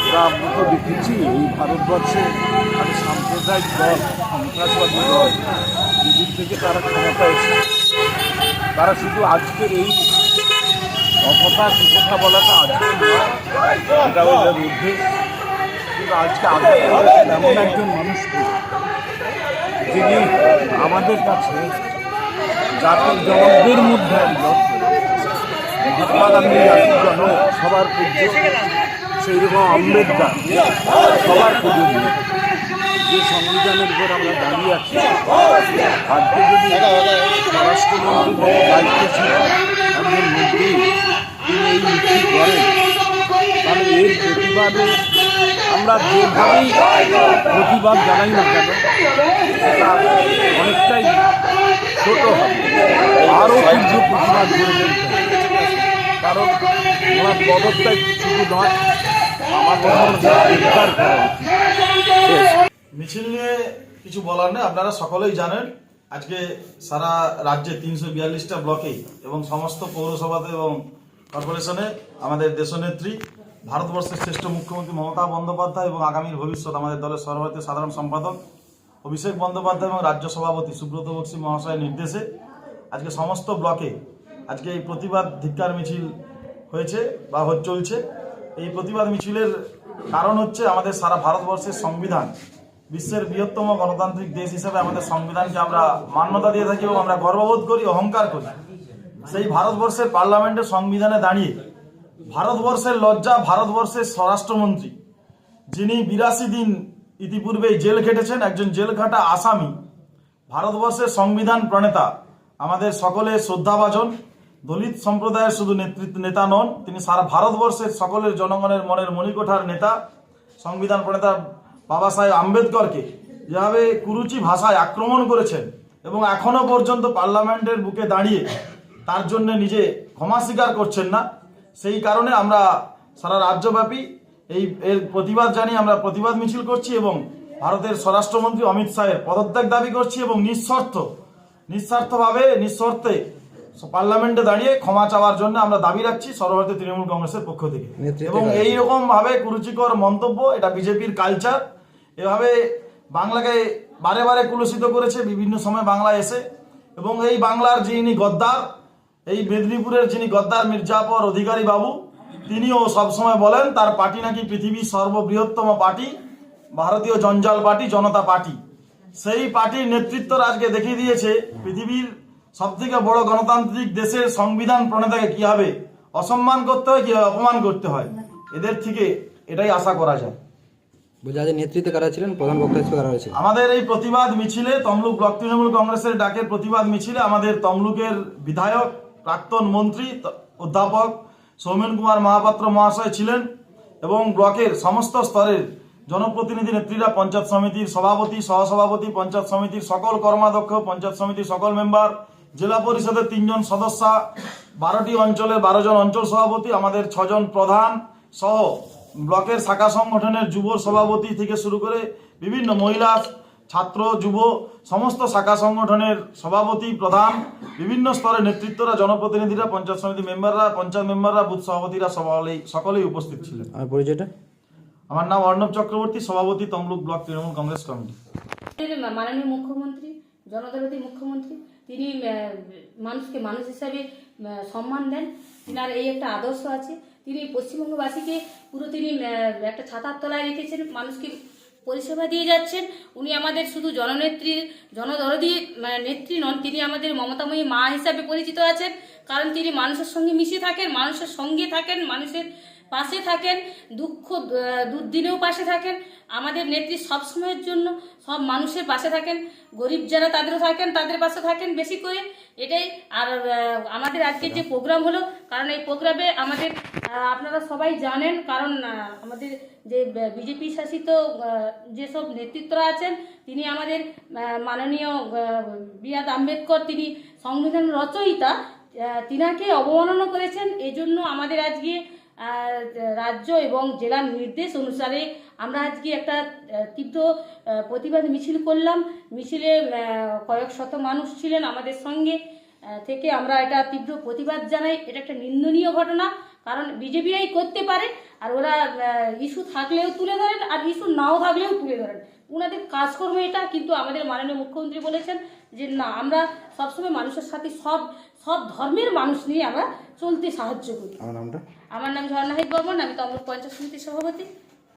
আমরা তো দেখেছি এই ভারতবর্ষে একটা সাম্প্রদায়িক দল, সন্ত্রাসবাদী দল যেদিন থেকে তারা ক্ষমতা এসেছে তারা শুধু আজকের এই অকথা কুকথা বলাটা আজকে এটা মধ্যে কিন্তু আজকে আগে এমন একজন মানুষকে, যিনি আমাদের কাছে জাতির জনকদের মধ্যে মহাত্মা গান্ধী জাতির জনক সবার পূজ্য সেই রকম আম্বেদকর। সবার পূজনীয় যে সংবিধানের উপর আমরা দাঁড়িয়ে আছি, আজকে যদি স্বরাষ্ট্রমন্ত্রী বড় দায়িত্ব ছিল একজন মন্ত্রী তিনি এই মিছিল করেন। তাহলে এর প্রতিবাদে আমরা যেভাবেই প্রতিবাদ জানাই না কেন, অনেকটাই ছোট হবে। আরও তীব্র প্রতিবাদ করে কারণ ওনার পদত্যাগ শুধু নয়। মিছিল নিয়ে কিছু বলার নেই, আপনারা সকলেই জানেন, আজকে সারা রাজ্যে তিনশো বিয়াল্লিশটা ব্লকে এবং সমস্ত পৌরসভাতে এবং কর্পোরেশনে আমাদের দেশনেত্রী, ভারতবর্ষের শ্রেষ্ঠ মুখ্যমন্ত্রী মমতা বন্দ্যোপাধ্যায় এবং আগামীর ভবিষ্যৎ আমাদের দলের সর্বভারতীয় সাধারণ সম্পাদক অভিষেক বন্দ্যোপাধ্যায় এবং রাজ্য সভাপতি সুব্রত বক্সী মহাশয়ের নির্দেশে আজকে সমস্ত ব্লকে আজকে এই প্রতিবাদ ধিক্কার মিছিল হয়েছে বা চলছে। এই প্রতিবাদ মিছিলের কারণ হচ্ছে আমাদের সারা ভারতবর্ষের সংবিধান। বিশ্বের বৃহত্তম গণতান্ত্রিক দেশ হিসেবে আমাদের সংবিধানকে আমরা মান্যতা দিয়ে থাকি এবং আমরা গর্ববোধ করি, অহংকার করি। সেই ভারতবর্ষের পার্লামেন্টের সংবিধানে দাঁড়িয়ে ভারতবর্ষের লজ্জা ভারতবর্ষের স্বরাষ্ট্রমন্ত্রী, যিনি বিরাশি দিন ইতিপূর্বেই জেল খেটেছেন, একজন জেল খাটা আসামি, ভারতবর্ষের সংবিধান প্রণেতা, আমাদের সকলে শ্রদ্ধাভাজন দলিত সম্প্রদায়ের শুধু নেতৃত্ব নেতা নন, তিনি সারা ভারতবর্ষের সকলের জনগণের মনের মণিকোঠার নেতা, সংবিধান প্রণেতা বাবা সাহেব আম্বেদকরকে যেভাবে কুরুচি ভাষায় আক্রমণ করেছেন এবং এখনও পর্যন্ত পার্লামেন্টের বুকে দাঁড়িয়ে তার জন্য নিজে ক্ষমা স্বীকার করছেন না, সেই কারণে আমরা সারা রাজ্যব্যাপী এই, এর প্রতিবাদ জানিয়ে আমরা প্রতিবাদ মিছিল করছি এবং ভারতের স্বরাষ্ট্রমন্ত্রী অমিত শাহের পদত্যাগ দাবি করছি এবং নিঃস্বার্থ নিঃস্বার্থভাবে নিঃশর্তে পার্লামেন্টে দাঁড়িয়ে ক্ষমা চাওয়ার জন্য আমরা দাবি রাখছি সর্বভারতীয় তৃণমূল কংগ্রেসের পক্ষ থেকে। এবং। এইরকম ভাবে কুরুচিকর মন্তব্য এটা বিজেপির কালচার এভাবে বাংলাকে বারে বারে কুলসিত করেছে বিভিন্ন সময় বাংলা এসে। এবং এই বাংলার যিনি গদ্দার এই মেদিনীপুরের যিনি গদ্দার মির্জাফর অধিকারী বাবু তিনিও সবসময় বলেন তার পার্টি নাকি পৃথিবীর সর্ববৃহত্তম পার্টি ভারতীয় জঞ্জাল পার্টি জনতা পার্টি। সেই পার্টির নেতৃত্ব আজকে দেখিয়ে দিয়েছে পৃথিবীর সব থেকে বড় গণতান্ত্রিক দেশের সংবিধান প্রণেতাকে কীভাবে অসম্মান করতে হয় কীভাবে অপমান করতে হয়? এদের থেকে এটাই আশা করা যায়। বলছি আজ নেতৃত্বে কারা ছিলেন? প্রধান বক্তা হিসেবে কারা হয়েছে আমাদের এই প্রতিবাদ মিছিলে তমলুক ব্লক তৃণমূল কংগ্রেসের ডাকের প্রতিবাদ মিছিলে আমাদের তমলুকের বিধায়ক প্রাক্তন মন্ত্রী অধ্যাপক সৌমেন কুমার মহাপাত্র মহাশয় ছিলেন এবং ব্লকের সমস্ত স্তরের জনপ্রতিনিধি নেত্রীরা পঞ্চায়েত সমিতির সভাপতি সহসভাপতি পঞ্চায়েত সমিতির সকল কর্মাধ্যক্ষ পঞ্চায়েত সমিতির সকল মেম্বার জেলা পরিষদের তিনজন সদস্য বারোটি অঞ্চলে বারো জন অঞ্চল সভাপতি আমাদের ছজন প্রধান সহ ব্লকের শাখা সংগঠনের যুব সভাপতি থেকে শুরু করে বিভিন্ন মহিলা ছাত্র যুব সমস্ত শাখা সংগঠনের সভাপতি প্রধান বিভিন্ন স্তরের নেতৃত্বরা জনপ্রতিনিধিরা পঞ্চায়েত সমিতি মেম্বাররা পঞ্চায়েত মেম্বাররা বুথ সভাপতিরা সকলেই সকলেই উপস্থিত ছিলেন। আমার পরিচয়টা? আমার নাম অর্ণব চক্রবর্তী সভাপতি Tamluk block Trinamool Congress committee. মাননীয় মুখ্যমন্ত্রী জনদরদী মুখ্যমন্ত্রী, তিনি মানুষকে মানুষ হিসাবে সম্মান দেন। তিনার এই একটা আদর্শ আছে। তিনি পশ্চিমবঙ্গবাসীকে পুরো তিনি একটা ছাতার তলায় রেখেছেন, মানুষকে পরিষেবা দিয়ে যাচ্ছেন। উনি আমাদের শুধু জননেত্রী, জনদরদী নেত্রী নন, তিনি আমাদের মমতাময়ী মা হিসাবে পরিচিত আছেন। কারণ তিনি মানুষের সঙ্গে মিশে থাকেন, মানুষের সঙ্গে থাকেন, মানুষের পাশে থাকেন, দুঃখ দুর্দিনেও পাশে থাকেন। আমাদের নেত্রী সব সময়ের জন্য সব মানুষের পাশে থাকেন। গরিব যারা তাদেরও থাকেন, তাদের পাশে থাকেন বেশি করে। এটাই আর আমাদের আজকের যে প্রোগ্রাম হলো, কারণ এই প্রোগ্রামে আমাদের আপনারা সবাই জানেন, কারণ আমাদের যে বিজেপি শাসিত যেসব নেতৃত্বরা আছেন, তিনি আমাদের মাননীয় বি আর আম্বেদকর, তিনি সংবিধান রচয়িতা তিনাকে অবমাননা করেছেন। এই জন্য আমাদের আজকে রাজ্য এবং জেলার নির্দেশ অনুসারে আমরা আজকে একটা তীব্র প্রতিবাদ মিছিল করলাম। মিছিলে কয়েক শত মানুষ ছিলেন আমাদের সঙ্গে থেকে আমরা এটা তীব্র প্রতিবাদ জানাই। এটা একটা নিন্দনীয় ঘটনা, কারণ বিজেপিরাই করতে পারে, আর ওরা ইস্যু থাকলেও তুলে ধরেন, আর ইস্যু নাও থাকলেও তুলে ধরেন। ওনাদের কাজকর্ম এটা, কিন্তু আমাদের মাননীয় মুখ্যমন্ত্রী বলেছেন যে, না, আমরা সবসময় মানুষের সাথে সব সব ধর্মের মানুষ নিয়ে আমরা চলতে সাহায্য করি। আমার নাম ঝর্ণাহিত বর্মন আমি তমলুক পঞ্চায়েত সমিতির সভাপতি।